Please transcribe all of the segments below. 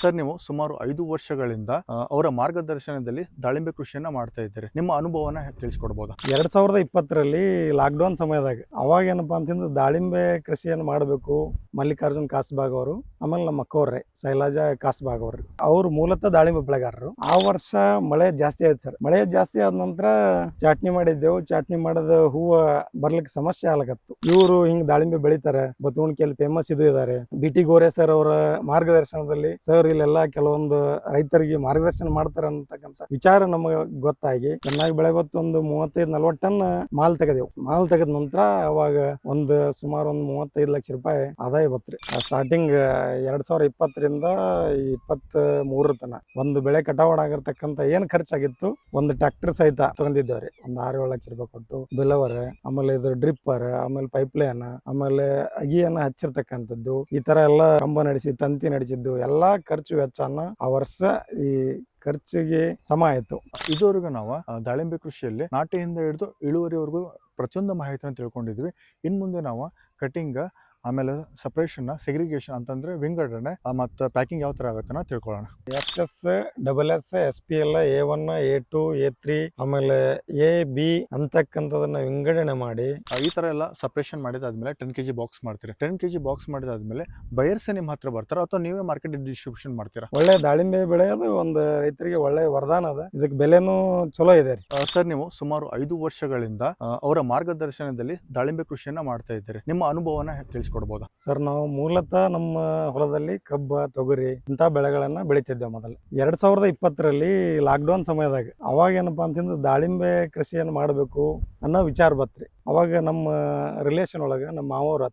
Sir, ನೀವು ಸುಮಾರು ಐದು ವರ್ಷಗಳಿಂದ ಅವರ ಮಾರ್ಗದರ್ಶನದಲ್ಲಿ ದಾಳಿಂಬೆ ಕೃಷಿಯನ್ನ ಮಾಡ್ತಾ ಇದ್ದೀರಿ. ನಿಮ್ಮ ಅನುಭವನ ತಿಳಿಸ್ಕೊಡ್ಬೋದಾ? ಎರಡ್ ಸಾವಿರದ ಇಪ್ಪತ್ತರಲ್ಲಿ ಲಾಕ್ಡೌನ್ ಸಮಯದಾಗ, ಅವಾಗ ಏನಪ್ಪಾ ಅಂತಂದ್ರೆ ದಾಳಿಂಬೆ ಕೃಷಿಯನ್ನು ಮಾಡಬೇಕು ಮಲ್ಲಿಕಾರ್ಜುನ್ ಕಾಸ್ಬಾಗ್ ಅವರು, ಆಮೇಲೆ ನಮ್ಮ ಅಕ್ಕವ್ರೆ ಶೈಲಾಜ ಕಾಸ್ಬಾಗ್ ಅವರು. ಅವ್ರು ಮೂಲತಃ ದಾಳಿಂಬೆ ಬೆಳೆಗಾರರು. ಆ ವರ್ಷ ಮಳೆ ಜಾಸ್ತಿ ಆಯ್ತು ಸರ್. ಮಳೆ ಜಾಸ್ತಿ ಆದ ನಂತರ ಚಾಟ್ನಿ ಮಾಡಿದ್ದೆವು. ಚಾಟ್ನಿ ಮಾಡದ ಹೂವ ಬರ್ಲಿಕ್ಕೆ ಸಮಸ್ಯೆ ಆಗತ್ತು ಇವರು ಹಿಂಗ್ ದಾಳಿಂಬೆ ಬೆಳಿತಾರೆ. ಬತ್ತುವಣಿಕೆಯಲ್ಲಿ ಫೇಮಸ್ ಇದು ಇದಾರೆ. ಬಿ ಟಿ ಗೋರೆ ಸರ್ ಅವರ ಮಾರ್ಗದರ್ಶನದಲ್ಲಿ ಸರ್ ಇಲ್ಲೆಲ್ಲ ಕೆಲವೊಂದು ರೈತರಿಗೆ ಮಾರ್ಗದರ್ಶನ ಮಾಡ್ತಾರೆ ಅಂತಕ್ಕಂಥ ವಿಚಾರ ನಮಗೆ ಗೊತ್ತಾಗಿ ಚೆನ್ನಾಗಿ ಬೆಳೆ ಗೊತ್ತು ಒಂದು ಮೂವತ್ತೈದು, ನಲ್ವತ್ತು ಟನ್ ಮಾಲ್ ತೆಗೆದೆವು. ಮಾಲ್ ತೆಗೆದ ನಂತರ ಅವಾಗ ಒಂದು ಸುಮಾರು ಒಂದು ಮೂವತ್ತೈದು ಲಕ್ಷ ರೂಪಾಯಿ ಆದಾಯ ಬತ್ರಿ ಸ್ಟಾರ್ಟಿಂಗ್ ಎರಡ್ ಸಾವಿರ ಇಪ್ಪತ್ತರಿಂದ ಇಪ್ಪತ್ತ್ ಮೂರ ತನ ಒಂದು ಬೆಳೆ ಕಟಾವಣ ಆಗಿರ್ತಕ್ಕಂಥ ಏನ್ ಖರ್ಚಾಗಿತ್ತು ಒಂದು ಟ್ರ್ಯಾಕ್ಟರ್ ಸಹಿತ ತಗೊಂಡಿದ್ದೇವ್ರಿ ಒಂದು ಆರು ಏಳು ಲಕ್ಷ ರೂಪಾಯಿ ಕೊಟ್ಟು ಬಿಲವರ್ ಆಮೇಲೆ ಇದು ಡ್ರಿಪ್ಪರ್ ಆಮೇಲೆ ಪೈಪ್ ಲೈನ್ ಆಮೇಲೆ ಅಗಿಯನ್ನ ಹಚ್ಚಿರ್ತಕ್ಕಂಥದ್ದು, ಈ ತರ ಎಲ್ಲ ಕಂಬ ನಡೆಸಿ, ತಂತಿ ನಡೆಸಿದ್ದು, ಎಲ್ಲಾ ಖರ್ಚು ವೆಚ್ಚನ ಆ ವರ್ಷ ಈ ಖರ್ಚಿಗೆ ಸಮ ಆಯಿತು. ಇದುವರೆಗೂ ನಾವು ದಾಳಿಂಬೆ ಕೃಷಿಯಲ್ಲಿ ನಾಟಿಯಿಂದ ಹಿಡಿದು ಇಳುವರಿವರೆಗೂ ಪ್ರತಿಯೊಂದು ಮಾಹಿತಿಯನ್ನು ತಿಳ್ಕೊಂಡಿದ್ವಿ. ಇನ್ನು ಮುಂದೆ ನಾವು ಕಟಿಂಗ್ ಆಮೇಲೆ ಸಪ್ರೇಷನ್ ಸೆಗ್ರಿಗೇಷನ್ ಅಂತಂದ್ರೆ ವಿಂಗಡಣೆ ಮತ್ತು ಪ್ಯಾಕಿಂಗ್ ಯಾವ ಥರ ಆಗುತ್ತೆ ತಿಳ್ಕೊಳ್ಳೋಣ. S S double S S P L A one A two A three ಆಮೇಲೆ ಎ ಬಿ ಅಂತಕ್ಕಂಥದನ್ನ ವಿಂಗಡಣೆ ಮಾಡಿ. ಈ ಥರ ಎಲ್ಲ ಸಪ್ರೇಷನ್ ಮಾಡಿದಾದ್ಮೇಲೆ ಟೆನ್ ಕೆ ಜಿ ಬಾಕ್ಸ್ ಮಾಡ್ತೀರಿ. ಟೆನ್ ಕೆ ಜಿ ಬಾಕ್ಸ್ ಮಾಡಿದಾದ್ಮೇಲೆ ಬಯರ್ಸೆ ನಿಮ್ಮ ಹತ್ರ ಬರ್ತಾರ ಅಥವಾ ನೀವೇ ಮಾರ್ಕೆಟ್ ಡಿಸ್ಟ್ರಿಬ್ಯೂಷನ್ ಮಾಡ್ತೀರಾ? ಒಳ್ಳೆ ದಾಳಿಂಬೆ ಬೆಳೆಯೋದು ಒಂದು ರೈತರಿಗೆ ಒಳ್ಳೆ ವರದಾನ ಅದ. ಇದಕ್ಕೆ ಬೆಲೆನೂ ಚಲೋ ಇದೆ ಸರ್ ನೀವು ಸುಮಾರು ಐದು ವರ್ಷಗಳಿಂದ ಅವರ ಮಾರ್ಗದರ್ಶನದಲ್ಲಿ ದಾಳಿಂಬೆ ಕೃಷಿಯನ್ನ ಮಾಡ್ತಾ ಇದ್ದೀರಿ. ನಿಮ್ಮ ಅನುಭವನ ತಿಳಿಸ್ಕೊಡ್ಬೋದಾ ಸರ್, ನಾವು ಮೂಲತಃ ನಮ್ಮ ಹೊಲದಲ್ಲಿ ಕಬ್ಬ, ತೊಗರಿ ಇಂಥ ಬೆಳೆಗಳನ್ನ ಬೆಳಿತಿದ್ದೆ ಮೊದಲು. ಎರಡ್ ಸಾವಿರದ ಇಪ್ಪತ್ತರಲ್ಲಿ ಲಾಕ್ಡೌನ್ ಸಮಯದಾಗ ಅವಾಗ ಏನಪ್ಪಾ ಅಂತಂದ್ರೆ ದಾಳಿಂಬೆ ಕೃಷಿಯನ್ನು ಮಾಡಬೇಕು ಅನ್ನೋ ವಿಚಾರ ಬತ್ರಿ ಅವಾಗ ನಮ್ಮ ರಿಲೇಷನ್ ಒಳಗೆ ನಮ್ಮ ಮಾವರು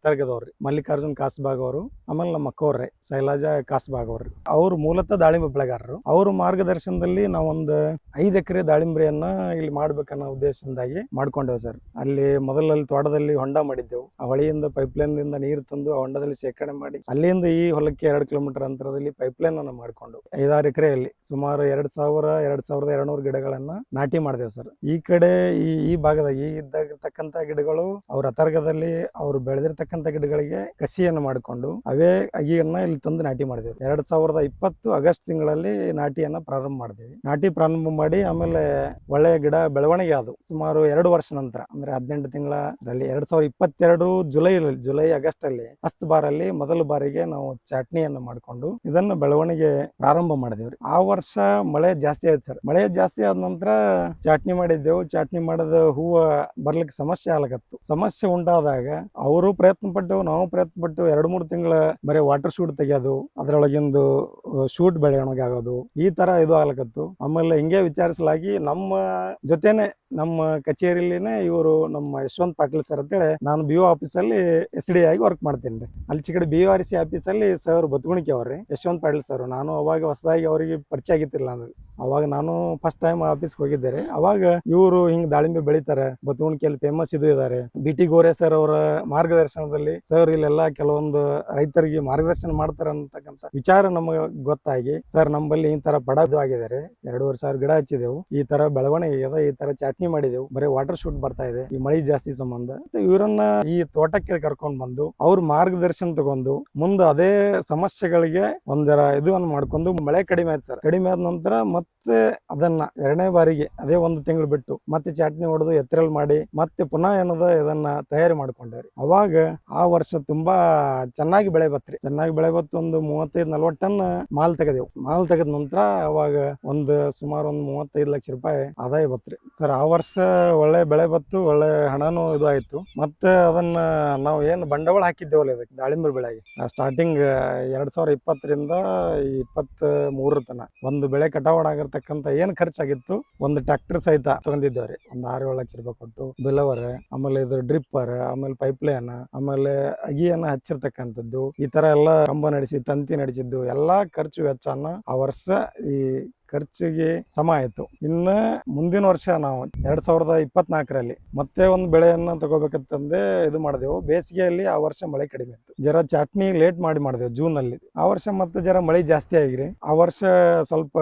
ರೀ. ಮಲ್ಲಿಕಾರ್ಜುನ್ ಕಾಸ್ಬಾಗ್ ಅವರು ಆಮೇಲೆ ನಮ್ಮ ಅಕ್ಕವ್ರೆ ಶೈಲಾಜಾ ಕಾಸ್ಬಾಗ್ ಅವ್ರಿ ಅವ್ರು ಮೂಲತಃ ದಾಳಿಂಬೆ ಬೆಳೆಗಾರರು. ಅವ್ರ ಮಾರ್ಗದರ್ಶನದಲ್ಲಿ ನಾವೊಂದು ಐದು ಎಕರೆ ದಾಳಿಂಬ್ರೆಯನ್ನ ಇಲ್ಲಿ ಮಾಡ್ಬೇಕನ್ನೋ ಉದ್ದೇಶದಿಂದಾಗಿ ಮಾಡ್ಕೊಂಡೇವು ಸರ್. ಅಲ್ಲಿ ಮೊದಲಲ್ಲಿ ತೋಟದಲ್ಲಿ ಹೊಂಡ ಮಾಡಿದ್ದೆವು. ಆ ಹೊಳೆಯಿಂದ ಪೈಪ್ಲೈನ್ ದಿಂದ ನೀರು ತಂದು ಆ ಹೊಂಡದಲ್ಲಿ ಶೇಖರಣೆ ಮಾಡಿ, ಅಲ್ಲಿಂದ ಈ ಹೊಲಕ್ಕೆ ಎರಡು ಕಿಲೋಮೀಟರ್ ಅಂತರದಲ್ಲಿ ಪೈಪ್ಲೈನ್ ಅನ್ನು ಮಾಡಿಕೊಂಡು ಐದಾರು ಎಕರೆಯಲ್ಲಿ ಸುಮಾರು ಎರಡು ಸಾವಿರ, ಎರಡು ಸಾವಿರದ ಎರಡ್ನೂರು ಗಿಡಗಳನ್ನ ನಾಟಿ ಮಾಡಿದೆವು ಸರ್. ಈ ಕಡೆ ಈ ಈ ಭಾಗದಾಗ ಈ ಇದ್ದಾಗಿರ್ತಕ್ಕಂಥ ಗಿಡಗಳು ಅವ್ರ ಅತರ್ಗದಲ್ಲಿ ಅವ್ರು ಬೆಳೆದಿರ್ತಕ್ಕಂಥ ಗಿಡಗಳಿಗೆ ಕಸಿಯನ್ನು ಮಾಡಿಕೊಂಡು ಅವೇ ಅಗಿಯನ್ನ ಇಲ್ಲಿ ತಂದು ನಾಟಿ ಮಾಡಿದೆವು. ಎರಡ್ ಸಾವಿರದ ಇಪ್ಪತ್ತು ಆಗಸ್ಟ್ ತಿಂಗಳಲ್ಲಿ ನಾಟಿಯನ್ನ ಪ್ರಾರಂಭ ಮಾಡಿದೆವು. ನಾಟಿ ಪ್ರಾರಂಭ ಮಾಡಿ ಆಮೇಲೆ ಒಳ್ಳೆಯ ಗಿಡ ಬೆಳವಣಿಗೆ ಅದು ಸುಮಾರು ಎರಡು ವರ್ಷ ನಂತರ, ಅಂದ್ರೆ ಹದಿನೆಂಟು ತಿಂಗಳಲ್ಲಿ ಎರಡ್ ಸಾವಿರದ ಇಪ್ಪತ್ತೆರಡು ಜುಲೈ ಜುಲೈ ಆಗಸ್ಟ್ ಅಲ್ಲಿ ಹತ್ತು ಬಾರಲ್ಲಿ ಮೊದಲ ಬಾರಿಗೆ ನಾವು ಚಟ್ನಿಯನ್ನು ಮಾಡಿಕೊಂಡು ಇದನ್ನ ಬೆಳವಣಿಗೆ ಪ್ರಾರಂಭ ಮಾಡಿದೆವು ಆ ವರ್ಷ ಮಳೆ ಜಾಸ್ತಿ ಆಯ್ತು ಸರ್. ಮಳೆ ಜಾಸ್ತಿ ಆದ ನಂತರ ಚಟ್ನಿ ಮಾಡಿದ್ದೆವು. ಚಟ್ನಿ ಮಾಡದ ಹೂವ ಬರ್ಲಿಕ್ಕೆ ಸಮಸ್ಯೆ ಆಗ್ಲಕತ್ತು ಸಮಸ್ಯೆ ಉಂಟಾದಾಗ ಅವರು ಪ್ರಯತ್ನ ಪಟ್ಟೆವು, ನಾವು ಪ್ರಯತ್ನ ಪಟ್ಟೆವು, ಎರಡು, ಮೂರು ತಿಂಗಳ ಬರೀ ವಾಟರ್ ಶೂಟ್ ತೆಗಿಯೋದು ಅದರೊಳಗಿಂದು ಶೂಟ್ ಬೆಳೆಯೋಣಗೆ ಆಗೋದು. ಈ ತರ ಇದು ಆಗ್ಲಕತ್ತು. ಆಮೇಲೆ ಹಿಂಗೆ ವಿಚಾರಿಸಲಾಗಿ ನಮ್ಮ ಜೊತೆನೆ ನಮ್ಮ ಕಚೇರಿಲಿನೇ ಇವರು ನಮ್ಮ ಯಶವಂತ್ ಪಾಟೀಲ್ ಸರ್ ಅಂತೇಳಿ ನಾನು ಬಿ ಒ ಆಫೀಸಲ್ಲಿ ಎಸ್ ಡಿ ಆಗಿ ವರ್ಕ್ ಮಾಡ್ತೀನಿ ರೀ. ಅಲ್ಲಿ ಚಿಕ್ಕಡೆ ಬಿ ಆರ್ ಸಿ ಆಫೀಸಲ್ಲಿ ಸರ್ ಬತ್ಗುಣಿಕೆ ಅವ್ರಿ ಯಶವಂತ್ ಪಾಟೀಲ್ ಸರ್ ನಾನು ಅವಾಗ ಹೊಸದಾಗಿ ಅವರಿಗೆ ಪರಿಚಯ ಆಗಿತ್ತಿಲ್ಲ ಅಂದ್ರೆ. ಅವಾಗ ನಾನು ಫಸ್ಟ್ ಟೈಮ್ ಆಫೀಸ್ಗೆ ಹೋಗಿದ್ದೆ ಅವಾಗ ಇವರು ಹಿಂಗ್ ದಾಳಿಂಬೆ ಬೆಳಿತಾರೆ ಬತ್ಗುಣಿಕೆಯಲ್ಲಿ ಫೇಮಸ್ ಇದು ಇದಾರೆ. ಬಿ ಟಿ ಗೋರೆ ಸರ್ ಅವರ ಮಾರ್ಗದರ್ಶನದಲ್ಲಿ ಸರ್ ಇಲ್ಲೆಲ್ಲ ಕೆಲವೊಂದು ರೈತರಿಗೆ ಮಾರ್ಗದರ್ಶನ ಮಾಡ್ತಾರೆ ಅಂತಕ್ಕಂಥ ವಿಚಾರ ನಮಗೆ ಗೊತ್ತಾಗಿ ಸರ್ ನಮ್ಮಲ್ಲಿ ಈ ತರ ಬಡ ಇದು ಆಗಿದ್ದಾರೆ ಎರಡೂವರೆ ಸಾವಿರ ಗಿಡ ಹಚ್ಚಿದೆವು. ಈ ತರ ಬೆಳವಣಿಗೆ ಇದೆ, ಈ ತರ ಚಟ್ನಿ ಮಾಡಿದೆವು. ಬರೀ ವಾಟರ್ ಶೂಟ್ ಬರ್ತಾ ಇದೆ. ಈ ಮಳೆ ಜಾಸ್ತಿ ಸಂಬಂಧ. ಇವರನ್ನ ಈ ತೋಟಕ್ಕೆ ಕರ್ಕೊಂಡ್ ಬಂದು ಅವ್ರ ಮಾರ್ಗದರ್ಶನ ತಗೊಂಡು ಮುಂದೆ ಅದೇ ಸಮಸ್ಯೆಗಳಿಗೆ ಒಂದರ ಇದನ್ನು ಮಾಡ್ಕೊಂಡು ಮಳೆ ಕಡಿಮೆ ಆಯ್ತು ಸರ್ ಕಡಿಮೆ ಆದ ನಂತರ ಮತ್ತೆ ಅದನ್ನ ಎರಡನೇ ಬಾರಿಗೆ ಅದೇ ಒಂದು ತಿಂಗಳು ಬಿಟ್ಟು ಮತ್ತೆ ಚಾಟ್ನಿ ಹೊಡೆದು ಎತ್ತರಲ್ ಮಾಡಿ ಮತ್ತೆ ಪುನಃ ಏನದ ಇದನ್ನ ತಯಾರಿ ಮಾಡ್ಕೊಂಡೇವ್ರಿ. ಅವಾಗ ಆ ವರ್ಷ ತುಂಬಾ ಚೆನ್ನಾಗಿ ಬೆಳೆ ಬತ್ರಿ. ಚೆನ್ನಾಗಿ ಬೆಳೆ ಬತ್ತು ಒಂದು ಮೂವತ್ತೈದು ನಲ್ವತ್ತು ಟನ್ ಮಾಲ್ ತೆಗೆದೆವು. ಮಾಲ್ ತೆಗೆದ ನಂತರ ಅವಾಗ ಒಂದು ಸುಮಾರು ಒಂದು ಮೂವತ್ತೈದು ಲಕ್ಷ ರೂಪಾಯಿ ಆದಾಯ ಬತ್ರಿ. ಸರ್, ಆ ವರ್ಷ ಒಳ್ಳೆ ಬೆಳೆ ಬತ್ತು ಒಳ್ಳೆ ಹಣನು ಇದು ಆಯ್ತು. ಮತ್ತೆ ಅದನ್ನ ನಾವು ಏನು ಬಂಡವಾಳ ಹಾಕಿದ್ದೇವಲ್ಲ ಇದಕ್ಕೆ, ದಾಳಿಂಬೆ ಬೆಳೆಗೆ. ಸ್ಟಾರ್ಟಿಂಗ್ ಎರಡ್ ಸಾವಿರ ಇಪ್ಪತ್ತರಿಂದ ಇಪ್ಪತ್ತ್ ಮೂರರ ತನ. ಒಂದು ಬೆಳೆ ಕಟಾವಣ ಆಗಿರ್ತಕ್ಕಂಥ ಏನ್ ಖರ್ಚಾಗಿತ್ತು? ಒಂದು ಟ್ರ್ಯಾಕ್ಟರ್ ಸಹಿತ ತಗೊಂಡಿದ್ದೇವ್ರಿ. ಒಂದು ಆರು ಏಳು ಲಕ್ಷ ರೂಪಾಯಿ ಕೊಟ್ಟು ಬಿಲವರ್, ಆಮೇಲೆ ಇದು ಡ್ರಿಪ್ಪರ್, ಆಮೇಲೆ ಪೈಪ್ ಲೈನ್ ಆಮೇಲೆ ಅಗಿಯನ್ನ ಹಚ್ಚಿರ್ತಕ್ಕಂಥದ್ದು, ಈ ತರ ಎಲ್ಲ ಕಂಬ ನಡೆಸಿ, ತಂತಿ ನಡೆಸಿದ್ದು, ಎಲ್ಲಾ ಖರ್ಚು ವೆಚ್ಚನ ಆ ವರ್ಷ ಈ ಖರ್ಚಿಗೆ ಸಮ ಆಯಿತು. ಇನ್ನ ಮುಂದಿನ ವರ್ಷ ನಾವು ಎರಡ್ ಸಾವಿರದ ಇಪ್ಪತ್ನಾಲ್ಕರಲ್ಲಿ ಮತ್ತೆ ಒಂದು ಬೆಳೆಯನ್ನ ತಗೋಬೇಕಂತಂದೆ ಇದು ಮಾಡಿದೆವು. ಬೇಸಿಗೆಯಲ್ಲಿ ಆ ವರ್ಷ ಮಳೆ ಕಡಿಮೆ ಇತ್ತು. ಜರ ಚಟ್ನಿ ಲೇಟ್ ಮಾಡಿ ಮಾಡಿದೆವು ಜೂನ್ ಅಲ್ಲಿ ಆ ವರ್ಷ ಮತ್ತೆ ಜರ ಮಳೆ ಜಾಸ್ತಿ ಆಗಿರಿ ಆ ವರ್ಷ ಸ್ವಲ್ಪ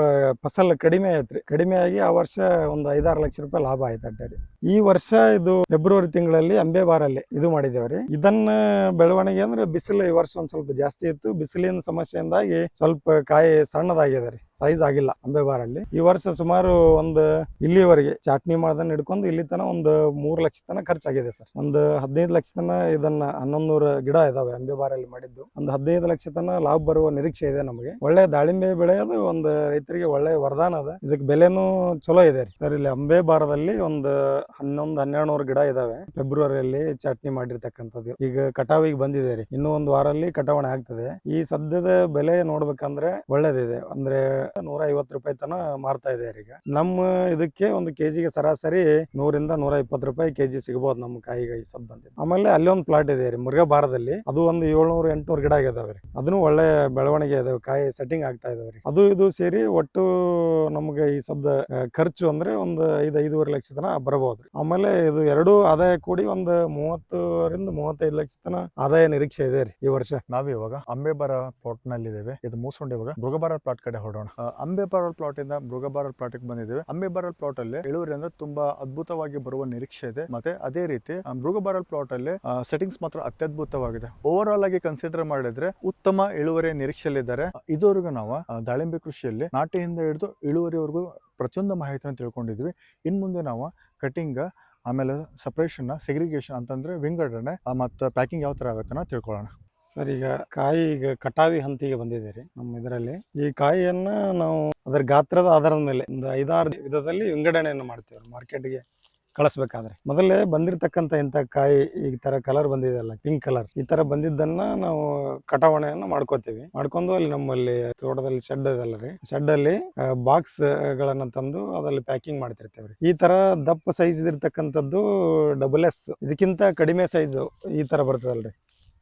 ಫಸಲ್ ಕಡಿಮೆ ಆಯ್ತ್ರಿ ಕಡಿಮೆ ಆಗಿ ಆ ವರ್ಷ ಒಂದು ಐದಾರು ಲಕ್ಷ ರೂಪಾಯಿ ಲಾಭ ಆಯ್ತು ಅಡ್ಡರಿ ಈ ವರ್ಷ ಇದು ಫೆಬ್ರವರಿ ತಿಂಗಳಲ್ಲಿ ಅಂಬೆ ಬಾರಲ್ಲಿ ಇದು ಮಾಡಿದೇವ್ರಿ ಇದನ್ನ ಬೆಳವಣಿಗೆ ಅಂದ್ರೆ ಬಿಸಿಲು ಈ ವರ್ಷ ಒಂದ್ ಸ್ವಲ್ಪ ಜಾಸ್ತಿ ಇತ್ತು. ಬಿಸಿಲಿನ ಸಮಸ್ಯೆಯಿಂದಾಗಿ ಸ್ವಲ್ಪ ಕಾಯಿ ಸಣ್ಣದಾಗಿದೆ ರೀ. ಸೈಜ್ ಆಗಿಲ್ಲ. ಅಂಬೆ ಬಾರಲ್ಲಿ ಈ ವರ್ಷ ಸುಮಾರು ಒಂದು ಇಲ್ಲಿವರೆಗೆ ಚಾಟ್ನಿ ಮಾಡೋದನ್ನ ಹಿಡ್ಕೊಂಡು ಇಲ್ಲಿ ತನ ಒಂದು ಮೂರು ಲಕ್ಷ ತನ ಖರ್ಚಾಗಿದೆ ಸರ್. ಒಂದು ಹದಿನೈದು ಲಕ್ಷ ತನ ಇದನ್ನ ಹನ್ನೊಂದು ನೂರು ಗಿಡ ಇದಾವೆ ಅಂಬೆ ಬಾರಲ್ಲಿ ಮಾಡಿದ್ದು. ಒಂದು ಹದಿನೈದು ಲಕ್ಷ ತನ ಲಾಭ ಬರುವ ನಿರೀಕ್ಷೆ ಇದೆ ನಮಗೆ. ಒಳ್ಳೆ ದಾಳಿಂಬೆ ಬೆಳೆಯೋದು ಒಂದು ರೈತರಿಗೆ ಒಳ್ಳೆ ವರದಾನ ಅದ. ಇದಕ್ಕೆ ಬೆಲೆನೂ ಚಲೋ ಇದೆ ರೀ. ಸರ್, ಇಲ್ಲಿ ಅಂಬೆ ಬಾರದಲ್ಲಿ ಒಂದು ಹನ್ನೊಂದು ಹನ್ನೆರಡು ನೂರು ಗಿಡ ಇದಾವೆ. ಫೆಬ್ರವರಿಯಲ್ಲಿ ಚಟ್ನಿ ಮಾಡಿರ್ತಕ್ಕಂಥದ್ದು. ಈಗ ಕಟಾವಿಗೆ ಬಂದಿದೆ ರೀ. ಇನ್ನೂ ಒಂದು ವಾರಲ್ಲಿ ಕಟಾವಣೆ ಆಗ್ತದೆ. ಈ ಸದ್ಯದ ಬೆಲೆ ನೋಡ್ಬೇಕಂದ್ರೆ ಒಳ್ಳೇದಿದೆ. ಅಂದ್ರೆ ನೂರ ಐವತ್ತು ರೂಪಾಯಿ ತನ ಮಾರ್ತಾ ಇದೆ ಈಗ. ನಮ್ಮ ಇದಕ್ಕೆ ಒಂದು ಕೆಜಿಗೆ ಸರಾಸರಿ ನೂರಿಂದ ನೂರ ಇಪ್ಪತ್ತು ರೂಪಾಯಿ ಕೆಜಿ ಸಿಗಬಹುದು ನಮ್ಮ ಕಾಯಿಗೆ ಈ ಸದ್ ಬಂದಿದೆ ಆಮೇಲೆ ಅಲ್ಲಿ ಒಂದು ಪ್ಲಾಟ್ ಇದೆ ರೀ ಮುರುಘಾ ಬಾರದಲ್ಲಿ ಅದು ಒಂದು ಏಳ್ನೂರು ಎಂಟ್ನೂರು ಗಿಡ ಆಗಿದಾವೆ ರೀ. ಅದನ್ನು ಒಳ್ಳೆ ಬೆಳವಣಿಗೆ ಇದಾವೆ ಕಾಯಿ ಸೆಟ್ಟಿಂಗ್ ಆಗ್ತಾ ಇದಾವೆ ರೀ. ಅದು ಇದು ಸೇರಿ ಒಟ್ಟು ನಮ್ಗೆ ಈ ಸದ್ದ ಖರ್ಚು ಅಂದ್ರೆ ಒಂದು ಐದು ಐದೂವರೆ ಲಕ್ಷ ತನ ಬರಬಹುದು ಆಮೇಲೆ ಇದು ಎರಡು ಆದಾಯ ಕೂಡಿ ಒಂದು ಮೂವತ್ತರಿಂದ ಮೂವತ್ತೈದು ಲಕ್ಷ ತನ ಆದಾಯ ನಿರೀಕ್ಷೆ ಇದೆ ರೀ ಈ ವರ್ಷ. ನಾವೇ ಇವಾಗ ಅಂಬೆಬಾರ ಪ್ಲಾಟ್ನಲ್ಲಿ ಇದು ಮುಗಿಸ್ಕೊಂಡು ಇವಾಗ ಮೃಗಬಾರ ಪ್ಲಾಟ್ ಕಡೆ ಹೊರಡೋಣ ಆ, ಅಂಬೆಬಾರ ಪ್ಲಾಟ್ ಇಂದ ಮೃಗಬಾರಲ್ ಪ್ಲಾಟ್ ಬಂದಿದ್ದೇವೆ. ಅಂಬೆಬಾರ ಪ್ಲಾಟ್ ಅಲ್ಲಿ ಇಳುವರಿ ತುಂಬಾ ಅದ್ಭುತವಾಗಿ ಬರುವ ನಿರೀಕ್ಷೆ ಇದೆ. ಮತ್ತೆ ಅದೇ ರೀತಿ ಮೃಗಬಾರಲ್ ಮೃಗಬಾರ ಪ್ಲಾಟ್ ಅಲ್ಲಿ ಸೆಟ್ಟಿಂಗ್ಸ್ ಮಾತ್ರ ಅತ್ಯದ್ಭುತವಾಗಿದೆ. ಓವರ್ ಆಲ್ ಆಗಿ ಕನ್ಸಿಡರ್ ಮಾಡಿದ್ರೆ ಉತ್ತಮ ಇಳುವರಿ ನಿರೀಕ್ಷೆಯಲ್ಲಿದ್ದಾರೆ. ಇದುವರೆಗೂ ನಾವು ದಾಳಿಂಬೆ ಕೃಷಿಯಲ್ಲಿ ನಾಟಿಯಿಂದ ಹಿಡಿದು ಇಳುವರಿವರೆಗೂ ಪ್ರತಿಯೊಂದು ಮಾಹಿತಿಯನ್ನು ತಿಳ್ಕೊಂಡಿದ್ವಿ ಇನ್ನು ಮುಂದೆ ನಾವು ಕಟಿಂಗ್ ಆಮೇಲೆ ಸಪ್ರೇಷನ್ ಸೆಗ್ರಿಗೇಷನ್ ಅಂತಂದ್ರೆ ವಿಂಗಡಣೆ ಮತ್ತು ಪ್ಯಾಕಿಂಗ್ ಯಾವ ತರ ಆಗುತ್ತೆ ತಿಳ್ಕೊಳ್ಳೋಣ. ಸರ್, ಈಗ ಕಾಯಿ ಈಗ ಕಟಾವಿ ಹಂತಿಗೆ ಬಂದಿದೆ ರೀ ನಮ್ಮ ಇದರಲ್ಲಿ. ಈ ಕಾಯಿಯನ್ನು ನಾವು ಅದರ ಗಾತ್ರದ ಆಧಾರದ ಮೇಲೆ ಒಂದು ಐದಾರು ವಿಧದಲ್ಲಿ ವಿಂಗಡಣೆಯನ್ನು ಮಾಡ್ತೇವೆ ಮಾರ್ಕೆಟ್ಗೆ ಕಳಿಸ್ಬೇಕಾದ್ರೆ. ಮೊದಲೇ ಬಂದಿರತಕ್ಕಂಥ ಇಂಥ ಕಾಯಿ ಈ ತರ ಕಲರ್ ಬಂದಿದೆಯಲ್ಲ ಪಿಂಕ್ ಕಲರ್ ಈ ತರ ಬಂದಿದ್ದನ್ನ ನಾವು ಕಟಾವಣೆಯನ್ನು ಮಾಡ್ಕೋತೀವಿ. ಮಾಡ್ಕೊಂಡು ಅಲ್ಲಿ ನಮ್ಮಲ್ಲಿ ತೋಟದಲ್ಲಿ ಶೆಡ್ ಅದಲ್ಲ ರೀ ಶೆಡ್ ಅಲ್ಲಿ ಬಾಕ್ಸ್ ಗಳನ್ನ ತಂದು ಅದ್ರಲ್ಲಿ ಪ್ಯಾಕಿಂಗ್ ಮಾಡ್ತಿರ್ತೇವೆ ಈ ತರ ದಪ್ಪ ಸೈಜ್ ಇರ್ತಕ್ಕಂಥದ್ದು ಡಬಲ್ ಎಸ್ ಇದಕ್ಕಿಂತ ಕಡಿಮೆ ಸೈಜ್ ಈ ತರ ಬರ್ತದಲ್ರಿ.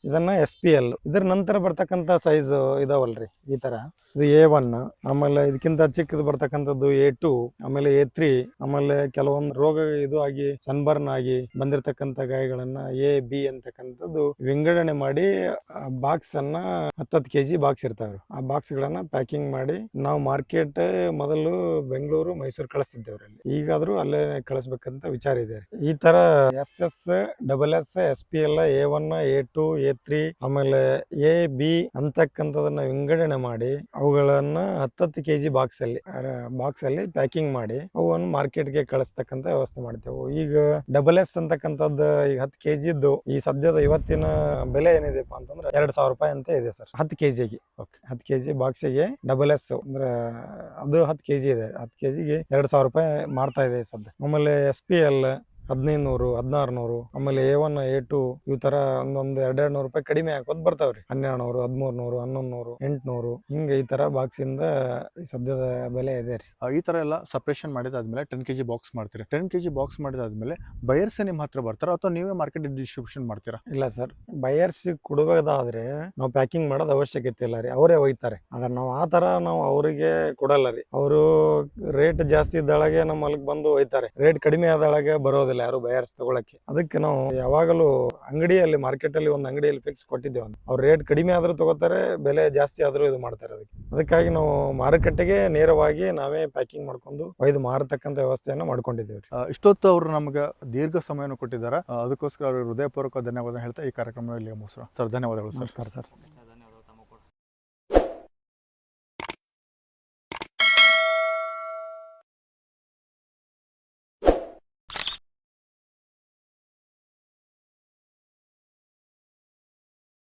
ಇದನ್ನ ಎಸ್ ಪಿ ಎಲ್ ಇದ್ರ ನಂತರ ಬರ್ತಕ್ಕಂಥ ಸೈಜ್ ಇದಾವಲ್ರಿ, ಈ ತರ. ಇದು ಎ ಒನ್ ಆಮೇಲೆ ಇದಕ್ಕಿಂತ ಚಿಕ್ಕದು ಬರ್ತಕ್ಕಂಥದ್ದು ಎ ಟು ಆಮೇಲೆ ಎ ತ್ರೀ ಆಮೇಲೆ ಕೆಲವೊಂದು ರೋಗ ಇದು ಆಗಿ ಸನ್ಬರ್ನ್ ಆಗಿ ಬಂದಿರತಕ್ಕಂಥ ಗಾಯಗಳನ್ನ ಎ ಬಿ ಅಂತಕ್ಕಂಥದ್ದು ವಿಂಗಡಣೆ ಮಾಡಿ ಬಾಕ್ಸ್ ಅನ್ನ ಕೆ ಜಿ ಬಾಕ್ಸ್ ಇರ್ತಾವ್ರಿ. ಆ ಬಾಕ್ಸ್ ಗಳನ್ನ ಪ್ಯಾಕಿಂಗ್ ಮಾಡಿ ನಾವು ಮಾರ್ಕೆಟ್ ಮೊದಲು ಬೆಂಗಳೂರು, ಮೈಸೂರು ಕಳಿಸ್ತಿದ್ದೇವ್ರಿ ಅಲ್ಲಿ. ಈಗಾದ್ರೂ ಅಲ್ಲೇ ಕಳಿಸ್ಬೇಕಂತ ವಿಚಾರ ಇದೆ. ಈ ತರ S S double S S P L A one A two A three ಆಮೇಲೆ ಎ ಬಿ ಅಂತಕ್ಕಂಥದನ್ನ ವಿಂಗಡಣೆ ಮಾಡಿ ಅವುಗಳನ್ನ ಹತ್ತತ್ತು ಕೆ ಜಿ ಬಾಕ್ಸ್ ಅಲ್ಲಿ ಬಾಕ್ಸ್ ಅಲ್ಲಿ ಪ್ಯಾಕಿಂಗ್ ಮಾಡಿ ಅವನ್ನು ಮಾರ್ಕೆಟ್ಗೆ ಕಳಿಸ್ತಕ್ಕಂತ ವ್ಯವಸ್ಥೆ ಮಾಡ್ತೇವೆ. ಈಗ ಡಬಲ್ ಎಸ್ ಅಂತಕ್ಕಂಥದ್ದು ಈಗ ಹತ್ತು ಕೆ ಜಿದ್ದು ಈ ಸದ್ಯದ ಇವತ್ತಿನ ಬೆಲೆ ಏನಿದೆಪ್ಪ ಅಂತಂದ್ರೆ ಎರಡ್ ಸಾವಿರ ರೂಪಾಯಿ ಅಂತ ಇದೆ ಸರ್. ಹತ್ತು ಕೆ ಜಿಗೆ ಓಕೆ ಹತ್ತು ಕೆ ಜಿ ಬಾಕ್ಸಿಗೆ ಡಬಲ್ ಎಸ್ ಅಂದ್ರೆ ಅದು ಹತ್ತು ಕೆ ಜಿ ಇದೆ. ಹತ್ತು ಕೆ ಜಿಗೆ ಎರಡ್ ಸಾವಿರ ರೂಪಾಯಿ ಮಾಡ್ತಾ ಇದೆ ಸದ್ಯ. ಆಮೇಲೆ ಎಸ್ ಪಿ ಎಲ್ ಹದಿನೈದು ನೂರು ಹದಿನಾರು ನೂರು ಆಮೇಲೆ ಎ ಒನ್ ಎ ಟು ಈ ತರ ಒಂದೊಂದು ಎರಡೆರಡು ನೂರು ರೂಪಾಯಿ ಕಡಿಮೆ ಹಾಕೋದ್ ಬರ್ತಾವ್ರಿ. ಹನ್ನೆರಡು ನೂರು ಹದಿಮೂರು ನೂರು ಹನ್ನೊಂದು ನೂರು ಎಂಟುನೂರು ಹಿಂಗೆ ಈ ತರ ಬಾಕ್ಸ್ ಇಂದ ಈ ಸದ್ಯದ ಬೆಲೆ ಇದೆ ರೀ. ಈ ತರ ಎಲ್ಲ ಸಪ್ರೇಷನ್ ಮಾಡಿದಾದ್ಮೇಲೆ ಟೆನ್ ಕೆಜಿ ಬಾಕ್ಸ್ ಮಾಡ್ತೀರಿ? ಟೆನ್ ಕೆ ಜಿ ಬಾಕ್ಸ್ ಮಾಡಿದಾದ್ಮೇಲೆ ಬಯರ್ಸ್ ನಿಮ್ಮ ಹತ್ರ ಬರ್ತಾರ ಅಥವಾ ನೀವೇ ಮಾರ್ಕೆಟ್ ಡಿಸ್ಟ್ರಿಬ್ಯೂಷನ್ ಮಾಡ್ತೀರಾ? ಇಲ್ಲ ಸರ್ ಬಯರ್ಸ್ ಕೊಡಬೇಕಾದ್ರೆ ನಾವು ಪ್ಯಾಕಿಂಗ್ ಮಾಡೋದು ಅವಶ್ಯಕತೆ ಇಲ್ಲ ರೀ. ಅವರೇ ಒಯ್ತಾರೆ. ಆದ್ರೆ ನಾವು ಆ ತರ ನಾವು ಅವರಿಗೆ ಕೊಡಲ್ಲ ರೀ. ಅವರು ರೇಟ್ ಜಾಸ್ತಿ ಇದ್ದೊಳಗೆ ನಮ್ಮ ಅಲ್ಲಿಗೆ ಬಂದು ಒಯ್ತಾರೆ. ರೇಟ್ ಕಡಿಮೆ ಆದೊಳಗೆ ಬರೋದಿಲ್ಲ. ಯಾರು ಬಯರ್ಸ್ ತಗೊಳಕ್ಕೆ. ಅದಕ್ಕೆ ನಾವು ಯಾವಾಗಲೂ ಅಂಗಡಿಯಲ್ಲಿ ಮಾರ್ಕೆಟ್ ಅಲ್ಲಿ ಒಂದು ಅಂಗಡಿಯಲ್ಲಿ ಫಿಕ್ಸ್ ಕೊಟ್ಟಿದ್ದೇವೆ ಅವ್ರು ಅವ್ರ ರೇಟ್ ಕಡಿಮೆ ಆದ್ರೂ ತಗೋತಾರೆ ಬೆಲೆ ಜಾಸ್ತಿ ಆದ್ರೂ ಇದು ಮಾಡ್ತಾರೆ ಅದಕ್ಕೆ. ಅದಕ್ಕಾಗಿ ನಾವು ಮಾರುಕಟ್ಟೆಗೆ ನೇರವಾಗಿ ನಾವೇ ಪ್ಯಾಕಿಂಗ್ ಮಾಡ್ಕೊಂಡು ಒಯ್ದು ಮಾರತಕ್ಕಂಥ ವ್ಯವಸ್ಥೆಯನ್ನು ಮಾಡ್ಕೊಂಡಿದ್ದೇವೆ ಇಷ್ಟೊತ್ತು ಅವರು ನಮ್ಗೆ ದೀರ್ಘ ಸಮಯವನ್ನು ಕೊಟ್ಟಿದ್ದಾರೆ. ಅದಕ್ಕೋಸ್ಕರ ಅವರು ಹೃದಯಪೂರ್ವಕ ಧನ್ಯವಾದ ಹೇಳ್ತಾ ಈ ಕಾರ್ಯಕ್ರಮದಲ್ಲಿ ಮುಗಿಸೋಣ ಸರ್ ಧನ್ಯವಾದಗಳು ಸರ್. ನಮಸ್ಕಾರ ಸರ್.